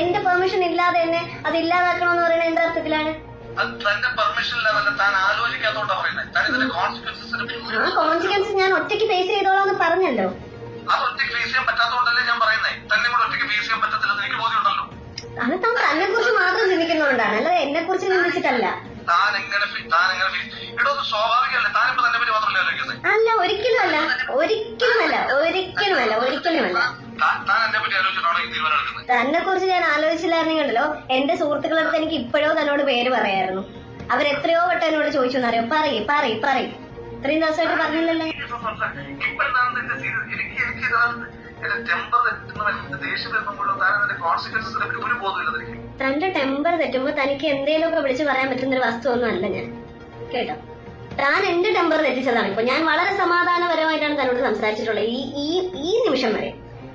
എന്റെ പെർമിഷൻ ഇല്ലാതെ തന്നെ അത് ഇല്ലാതാക്കണമെന്ന് പറയുന്നത് എന്റെ അർത്ഥത്തിലാണ്? കോൺസിക്വൻസ് ഞാൻ ഒറ്റയ്ക്ക് ഫേസ് ചെയ്തോളാം എന്ന് പറഞ്ഞല്ലോ. അത് ഒറ്റയ്ക്ക് ഫേസ് ചെയ്യാൻ ഞാൻ പറയുന്നത് തന്നെ കൂടെ ഒറ്റയ്ക്ക് ഫേസ് ചെയ്യാൻ പറ്റത്തില്ലെന്ന് എനിക്ക് ബോധ്യമുണ്ടല്ലോ. അത് താൻ തന്നെ കുറിച്ച് മാത്രം ചിന്തിക്കുന്നതുകൊണ്ടാണ് അല്ലാതെ എന്നെ കുറിച്ച് ചിന്തിച്ചിട്ടല്ല. താൻ എങ്ങനെ അല്ല താൻ എങ്ങനെ ഒരിക്കലും സ്വാഭാവികമല്ലേ? താനിപ്പോ തന്നെ പറ്റി മാത്രമല്ല ആലോചിക്കുന്നത് അല്ല ഒരിക്കലും അല്ല. ഒരിക്കലുമല്ല ഒരിക്കലുമല്ല ഒരിക്കലുമല്ല തന്നെ കുറിച്ച് ഞാൻ ആലോചിച്ചില്ലായിരുന്നെങ്കിലല്ലോ എന്റെ സുഹൃത്തുക്കളടുത്ത് എനിക്ക് ഇപ്പോഴോ തന്നോട് പേര് പറയായിരുന്നു. അവരെത്രയോ വട്ടം എന്നോട് ചോദിച്ചു എന്നറിയോ? പറയ് പറയ് പറയ്. ഇത്രയും ദിവസമായിട്ട് പറഞ്ഞില്ലല്ലേ. തന്റെ ടെമ്പർ തെറ്റുമ്പോ തനിക്ക് എന്തേലുമൊക്കെ വിളിച്ചു പറയാൻ പറ്റുന്ന ഒരു വസ്തു ഒന്നും അല്ല ഞാൻ. കേട്ടോ? താൻ എന്റെ ടെമ്പർ തെറ്റിച്ചതാണ്. ഇപ്പൊ ഞാൻ വളരെ സമാധാനപരമായിട്ടാണ് തന്നോട് സംസാരിച്ചിട്ടുള്ളത്. ഈ ഈ ഈ നിമിഷം വരെ.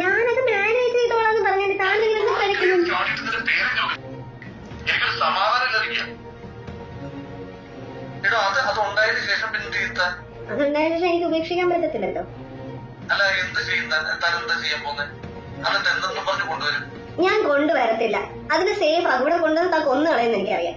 ഞാനത് മാനേജ് ചെയ്തോളാന്ന് പറഞ്ഞാൽ താൻ ഇതിനൊന്നും പഠിക്കുന്നു എനിക്കൊരു സമാധാനം ലഭിക്കാം. എടോ അത് അത് ഉണ്ടായതിനു ശേഷം പിന്നെ എനിക്ക് ഉപേക്ഷിക്കാൻ പറ്റത്തില്ലല്ലോ. അല്ല എന്ത് ചെയ്യുന്ന? എന്താ ചെയ്യാൻ പോന്നെ? എന്നിട്ട് എന്തെന്നും പറഞ്ഞു കൊണ്ടുവരും. ഞാൻ കൊണ്ടുവരത്തില്ല. അതിന് സേഫ് അവിടെ കൊണ്ടുവന്ന് താ കൊന്നു കളയുന്ന എനിക്കറിയാം.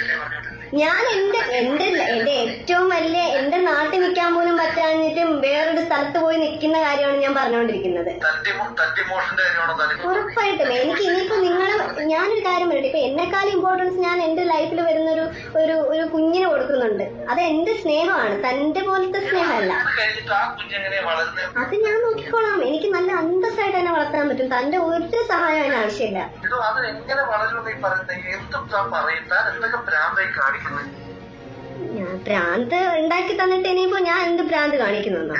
ഞാൻ എന്റെ എന്റെ എന്റെ ഏറ്റവും വലിയ എന്റെ നാട്ടിൽ നിൽക്കാൻ പോലും പറ്റാഞ്ഞിട്ട് വേറൊരു സ്ഥലത്ത് പോയി നിൽക്കുന്ന കാര്യമാണ് ഞാൻ പറഞ്ഞുകൊണ്ടിരിക്കുന്നത് ഉറപ്പായിട്ടും. എനിക്ക് ഇനിയിപ്പോ നിങ്ങൾ ഞാനൊരു കാര്യം പറയട്ടെ. ഇപ്പൊ എന്നെക്കാളും ഇമ്പോർട്ടൻസ് ഞാൻ എന്റെ ലൈഫിൽ വരുന്ന ഒരു ഒരു കുഞ്ഞിന് കൊടുക്കുന്നുണ്ട്. അത് എന്റെ സ്നേഹമാണ്. തന്റെ പോലത്തെ സ്നേഹമല്ല. അത് ഞാൻ നോക്കിക്കോളാം. എനിക്ക് നല്ല അന്തസ്സായിട്ട് പറ്റും. തന്റെ ഒരു സഹായം അതിന് ആവശ്യമില്ല. ഞാൻ ഭ്രാന്ത് ഉണ്ടാക്കി തന്നിട്ട് ഇനിയിപ്പോ ഞാൻ എന്ത് ഭ്രാന്ത് കാണിക്കുന്നുണ്ടോ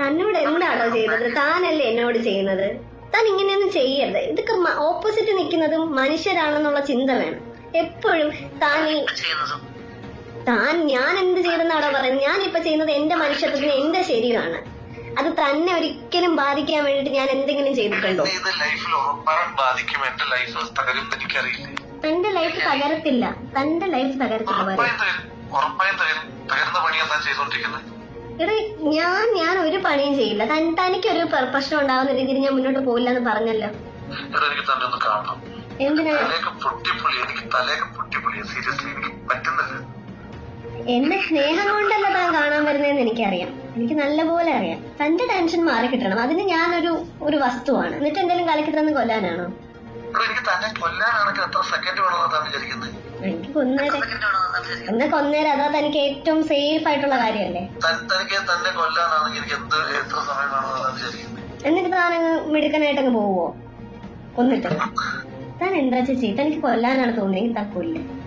തന്നോട് എന്താണോ ചെയ്യുന്നത്? താനല്ലേ എന്നോട് ചെയ്യുന്നത്? താൻ ഇങ്ങനെയൊന്നും ചെയ്യരുത്. ഇതൊക്കെ ഓപ്പോസിറ്റ് നിൽക്കുന്നതും മനുഷ്യരാണെന്നുള്ള ചിന്ത വേണം. എപ്പോഴും താൻ ഈ ചെയ്യുന്നതും? താൻ ഞാൻ എന്ത് ചെയ്തെന്നാണോ പറയുന്നത്. ഞാൻ ഇപ്പൊ ചെയ്യുന്നത് എന്റെ മനുഷ്യത്വത്തിന് എന്റെ ശരീരമാണ്. അത് തന്നെ ഒരിക്കലും ബാധിക്കാൻ വേണ്ടിട്ട് ഞാൻ എന്തെങ്കിലും ചെയ്തിട്ടുണ്ടോ? ബാധിക്കും. എന്റെ ലൈഫ് എനിക്കറിയില്ല. തന്റെ ലൈഫ് തകരത്തില്ല. തന്റെ ലൈഫ് തകരത്തില്ല എടാ ഞാൻ ഞാൻ ഒരു പണിയും ചെയ്യില്ല. തനിക്ക് ഒരു പ്ര- പ്രശ്നം ഉണ്ടാവുന്ന രീതിയിൽ ഞാൻ മുന്നോട്ട് പോയില്ല എന്ന് പറഞ്ഞല്ലോ. എനിക്ക് എന്തിനാ? തലയൊക്കെ പൊട്ടിപ്പൊളി. എനിക്ക് തലേക്ക് പൊട്ടിപ്പൊളി. സീരിയസ്ലി എനിക്ക് പറ്റുന്നില്ല. എന്റെ സ്നേഹം കൊണ്ടല്ല താൻ കാണാൻ വരുന്നതെന്ന് എനിക്കറിയാം. എനിക്ക് നല്ലപോലെ അറിയാം. തന്റെ ടെൻഷൻ മാറി കിട്ടണം. അതിന് ഞാനൊരു ഒരു വസ്തുവാണ്. എന്നിട്ട് എന്തെങ്കിലും കളിക്കിട്ടെന്ന് കൊല്ലാനാണോ? എനിക്ക് തന്നെ കൊല്ലാനാണെങ്കിൽ എത്ര സെക്കൻഡ് വേണമെന്ന് താൻ വിചാരിക്കുന്നത് എനിക്ക് കൊന്നേരെ. സെക്കൻഡ് വേണമെന്ന് താൻ എന്നെ കൊന്നേരം. അതാ തനിക്ക് ഏറ്റവും സേഫ് ആയിട്ടുള്ള കാര്യമല്ലേ? എന്നിട്ട് തനിക്ക് തന്നെ കൊല്ലാനാണെങ്കിൽ എനിക്ക് എന്ത് എത്ര സമയം വേണമെന്ന് താൻ വിചാരിക്കുന്നത് എന്നിട്ട് താനങ്ങ് മിടുക്കനായിട്ടങ്ങ് പോവോ? കൊന്നിട്ട്. താൻ എന്താ ചേച്ചി? തനിക്ക് കൊല്ലാനാണ് തോന്നിയെങ്കിൽ താൻ കൊല്ലും.